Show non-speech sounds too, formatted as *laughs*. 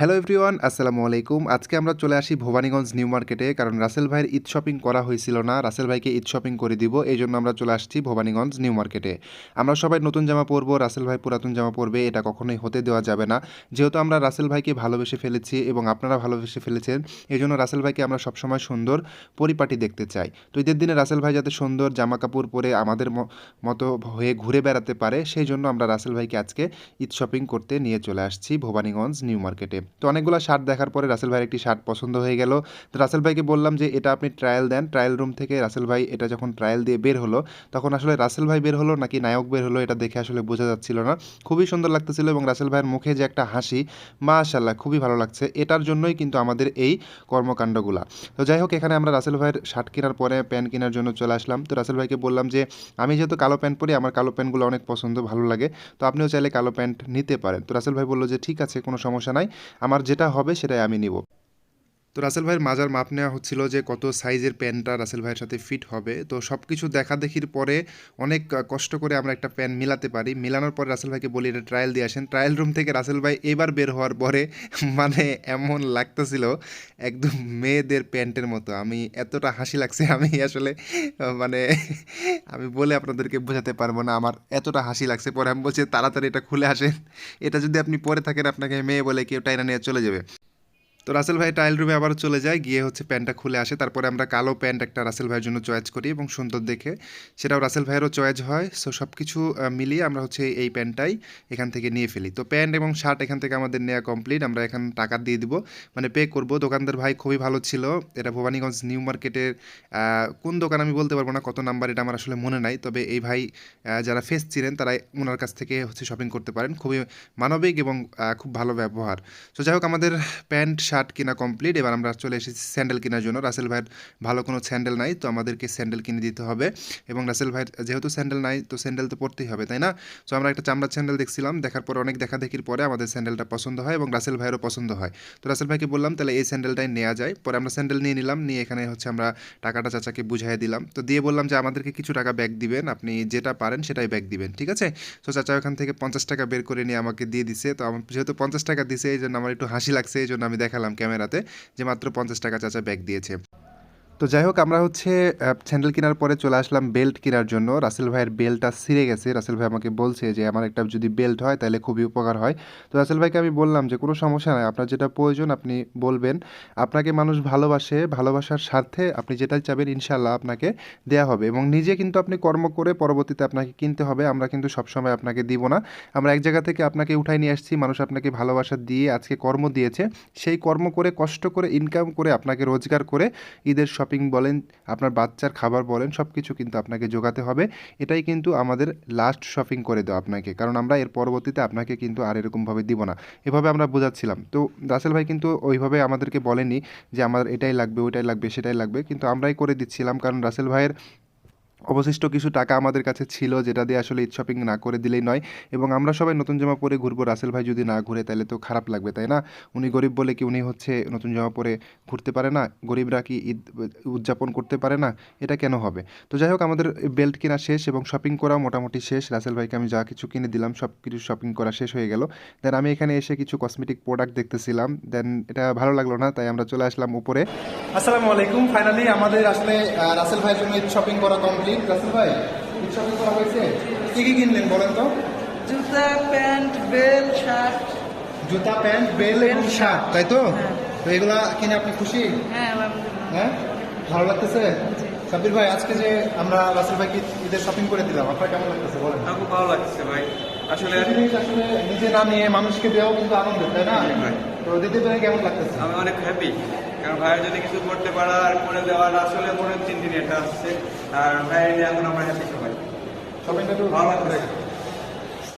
Hello everyone আসসালামু আলাইকুম। আজকে আমরা চলে আসি ভবানীগঞ্জ নিউ মার্কেটে, কারণ রাসেল ভাইয়ের ঈদ শপিং করা হয়েছিল না। রাসেল ভাইকে ঈদ শপিং করে দিব এই জন্য আমরা চলে আসছি ভবানীগঞ্জ নিউ মার্কেটে। আমরা সবাই নতুন জামা পরবো, রাসেল ভাই পুরাতন জামা পরবে, এটা কখনোই হতে দেওয়া যাবে না। যেহেতু আমরা রাসেল ভাইকে ভালোবেসে ফেলেছি এবং আপনারা ভালোবেসে ফেলেছেন এই জন্য রাসেল ভাইকে আমরা সবসময় সুন্দর পরিপাটি দেখতে চাই। তো ঈদের দিনে রাসেল ভাই যাতে সুন্দর জামা কাপড় পরে আমাদের মতো হয়ে ঘুরে বেড়াতে পারে সেই জন্য আমরা রাসেল ভাইকে আজকে ঈদ শপিং করতে নিয়ে চলে আসছি ভবানীগঞ্জ নিউ মার্কেটে। তো অনেকগুলো শার্ট দেখার পরে রাসেল ভাইয়ের একটি শার্ট পছন্দ হয়ে গেল। তো রাসেল ভাইকে বললাম যে, এটা আপনি ট্রায়াল দেন। ট্রায়াল রুম থেকে রাসেল ভাই এটা যখন ট্রায়াল দিয়ে বের হলো, তখন আসলে রাসেল ভাই বের হলো নাকি নায়ক বের হলো এটা দেখে আসলে বোঝা যাচ্ছিল না। খুবই সুন্দর লাগতেছিল এবং রাসেল ভাইয়ের মুখে যে একটা হাসি মাশাল্লাহ খুবই ভালো লাগছে। এটার জন্যই কিন্তু আমাদের এই কর্মকাণ্ডগুলা। তো যাই হোক, এখানে আমরা রাসেল ভাইয়ের শার্ট কেনার পরে প্যান্ট কেনার জন্য চলে আসলাম। তো রাসেল ভাইকে বললাম যে, আমি যেহেতু কালো প্যান্ট পরি, আমার কালো প্যান্টগুলো অনেক পছন্দ, ভালো লাগে। তো আপনিও চাইলে কালো প্যান্ট নিতে পারেন। তো রাসেল ভাই বলল যে, ঠিক আছে, কোনো সমস্যা নাই। আমার যেটা হবে সেটাই আমি নিব। তো রাসেল ভাইয়ের মাজার মাপ নেওয়া হচ্ছিল যে কত সাইজের প্যান্টটা রাসেল ভাইয়ের সাথে ফিট হবে। তো সব কিছু দেখা দেখির পরে অনেক কষ্ট করে আমরা একটা প্যান্ট মিলাতে পারি। মিলানোর পরে রাসেল ভাইকে বলি, এটা ট্রায়াল দিয়ে আসেন। ট্রায়াল রুম থেকে রাসেল ভাই এবার বের হওয়ার পরে *laughs* মানে এমন লাগতেছিল একদম মেয়েদের প্যান্টের মতো। আমি এতটা হাসি লাগছে, আমি আসলে মানে আমি বলে আপনাদেরকে বোঝাতে পারব না, আমার এতটা হাসি লাগছে। পরে আমি বলছি, তাড়াতাড়ি এটা খুলে আসেন। এটা যদি আপনি পরে থাকেন, আপনাকে মেয়ে বলে কেউ টাইনা নিয়ে চলে যাবে। তো রাসেল ভাই টাইল রুমে আবার চলে যায়, গিয়ে হচ্ছে প্যান্টটা খুলে আসে। তারপরে আমরা কালো প্যান্ট একটা রাসেল ভাইয়ের জন্য চয়েস করি এবং সুন্দর দেখে সেটাও রাসেল ভাইয়েরও চয়েস হয়। সো সব কিছু মিলিয়ে আমরা হচ্ছে এই প্যান্টটাই এখান থেকে নিয়ে ফেলি। তো প্যান্ট এবং শার্ট এখান থেকে আমাদের নেওয়া কমপ্লিট আমরা এখান টাকা দিয়ে দিব। মানে পে করব। দোকানদার ভাই খুবই ভালো ছিল। এটা ভবানীগঞ্জ নিউ মার্কেটের কোন দোকান আমি বলতে পারব না, কত নাম্বার এটা আমার আসলে মনে নাই। তবে এই ভাই যারা ফেস চিনেন তারা ওনার কাছ থেকে হচ্ছে শপিং করতে পারেন। খুবই মানবিক এবং খুব ভালো ব্যবহার। তো যাই হোক, আমাদের প্যান্ট, শার্ট কেনা কমপ্লিট এবার আমরা চলে এসেছি স্যান্ডেল কেনার জন্য। রাসেল ভাইয়ের ভালো কোনো স্যান্ডেল নাই, তো আমাদেরকে স্যান্ডেল কিনে দিতে হবে। এবং রাসেল ভাইয়ের যেহেতু স্যান্ডেল নাই, তো স্যান্ডেল তো পরতেই হবে, তাই না? তো আমরা একটা চামড়ার স্যান্ডেল দেখছিলাম, দেখার পর অনেক দেখা দেখির পরে আমাদের স্যান্ডেলটা পছন্দ হয় এবং রাসেল ভাইয়েরও পছন্দ হয়। তো রাসেল ভাইকে বললাম, তাহলে এই স্যান্ডেলটাই নেওয়া যায়। পরে আমরা স্যান্ডেল নিয়ে নিলাম, নিয়ে এখানে হচ্ছে আমরা টাকাটা চাচাকে বুঝাই দিলাম। তো দিয়ে বললাম যে, আমাদেরকে কিছু টাকা ব্যাগ দিবেন, আপনি যেটা পারেন সেটাই ব্যাগ দিবেন। ঠিক আছে? তো চাচা ওখান থেকে পঞ্চাশ টাকা বের করে নিয়ে আমাকে দিয়ে দিছে। তো আমার যেহেতু পঞ্চাশ টাকা দিছে, এই জন্য আমার একটু হাসি লাগছে, এই জন্য আমি দেখালাম ক্যামেরাতে যে মাত্র পঞ্চাশ টাকা চাচা ব্যাগ দিয়েছে। তো যাই হোক, আমরা হচ্ছে স্যান্ডেল কেনার পরে চলে আসলাম বেল্ট কেনার জন্য। রাসেল ভাইয়ের বেল্টটা ছিঁড়ে গেছে। রাসেল ভাই আমাকে বলছে যে, আমার একটা যদি বেল্ট হয়, তাহলে খুবই উপকার হয়। তো রাসেল ভাইকে আমি বললাম যে, কোনো সমস্যা নাই। আপনার যেটা প্রয়োজন, আপনি বলবেন। আপনাকে মানুষ ভালোবাসে, ভালোবাসার স্বার্থে আপনি যেটা চাবেন ইনশাল্লাহ আপনাকে দেয়া হবে। এবং নিজে কিন্তু আপনি কর্ম করে পরবর্তীতে আপনাকে কিনতে হবে। আমরা কিন্তু সবসময় আপনাকে দিব না। আমরা এক জায়গা থেকে আপনাকে উঠাই নিয়ে আসছি। মানুষ আপনাকে ভালোবাসা দিয়ে আজকে কর্ম দিয়েছে। সেই কর্ম করে, কষ্ট করে ইনকাম করে আপনাকে রোজগার করে ঈদের শপিং বলেন, আপনার বাচ্চার খাবার বলেন সব কিছু কিন্তু আপনাকে যোগাতে হবে। এটাই কিন্তু আমাদের লাস্ট শপিং করে দেওয়া আপনাকে। কারণ আমরা এর পরবর্তীতে আপনাকে কিন্তু আর এরকমভাবে দিব না। এভাবে আমরা বোঝাচ্ছিলাম। তো রাসেল ভাই কিন্তু ওইভাবে আমাদেরকে বলেনি যে আমার এটাই লাগবে, ওইটাই লাগবে, সেটাই লাগবে। কিন্তু আমরাই করে দিচ্ছিলাম। কারণ রাসেল ভাইয়ের অবশিষ্ট কিছু টাকা আমাদের কাছে ছিল, যেটা দিয়ে আসলে ঈদ শপিং না করে দিলেই নয়। এবং আমরা সবাই নতুন জামা পরে ঘুরবো, রাসেল ভাই যদি না ঘুরে তাহলে তো খারাপ লাগবে, তাই না? উনি গরিব বলে কি উনি হচ্ছে নতুন জামা পরে ঘুরতে পারে না? গরিবরা কি ঈদ উদযাপন করতে পারে না? এটা কেন হবে? তো যাই হোক, আমাদের বেল্ট কেনা শেষ এবং শপিং করা মোটামুটি শেষ। রাসেল ভাইকে আমি যা কিছু কিনে দিলাম, সব কিছু শপিং করা শেষ হয়ে গেল। দেন আমি এখানে এসে কিছু কসমেটিক প্রোডাক্ট দেখতেছিলাম। দেন এটা ভালো লাগল না, তাই আমরা চলে আসলাম উপরে। আসসালামু আলাইকুম। ফাইনালি আমাদের আসলে রাসেল ভাইয়ের জন্য ঈদ শপিং করা কমপ্লিট রাসেল ভাই ঈদ করা হয়েছে? কি কি কিনলেন বলেন তো? জুতা প্যান্ট বেল শার্ট। জুতা প্যান্ট বেল এবং শার্ট। তাই তো? তো এগুলা কিনে আপনি খুশি? হ্যাঁ হ্যাঁ? ভালো লাগতেছে? সাব্বির ভাই আজকে যে আমরা রাসেল ভাইকে ঈদের শপিং করে দিলাম আপনার কেমন লাগতেছে বলেন? খুব ভালো লাগছে ভাই। আসলে জিনিস আসলে নিজে না নিয়ে মানুষকে দেওয়াও কিন্তু আনন্দ তাই না? ভাই। তো দিতে পেরে কেমন লাগতেছে? আমি অনেক হ্যাপি কারণ ভাইয়ের যদি কিছু করতে পারা আর করে দেওয়ার আসলে মনের চিন্তিন এটা আসছে আর ভাইয়ের এখন আমরা হ্যাপি সবাই। সবাই একটু ভালো লাগতেছে